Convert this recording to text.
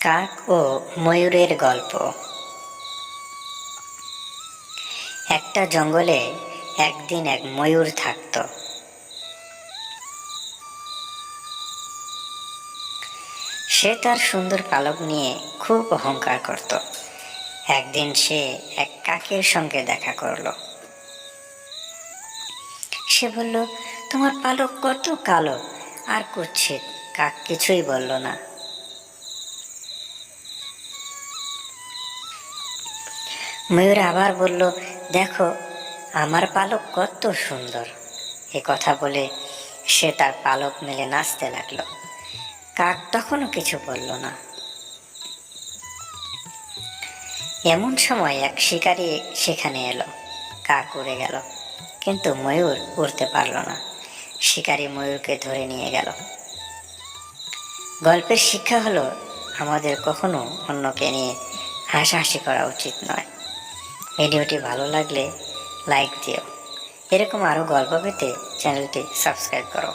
কাক ও ময়ূরের গল্প। একটা জঙ্গলে একদিন এক ময়ূর থাকত। সে তার সুন্দর পালক নিয়ে খুব অহংকার করত। একদিন সে এক কাকের সঙ্গে দেখা করল। সে বলল, তোমার পালক কত কালো, আর কুচ্ছিত কাক কিছুই বলল না। ময়ূর আবার বলল, দেখো, আমার পালক কত সুন্দর। এ কথা বলে সে তার পালক মেলে নাচতে লাগল। কাক তখনও কিছু বলল না। এমন সময় এক শিকারী সেখানে এলো। কাক উড়ে গেল, কিন্তু ময়ূর উড়তে পারল না। শিকারী ময়ূরকে ধরে নিয়ে গেল। গল্পের শিক্ষা হলো, আমাদের কখনো অন্যকে নিয়ে হাসাহাসি করা উচিত নয়। ভিডিওটি ভালো লাগলে লাইক দিও এরকম আরও গল্প পেতে চ্যানেলটি সাবস্ক্রাইব করো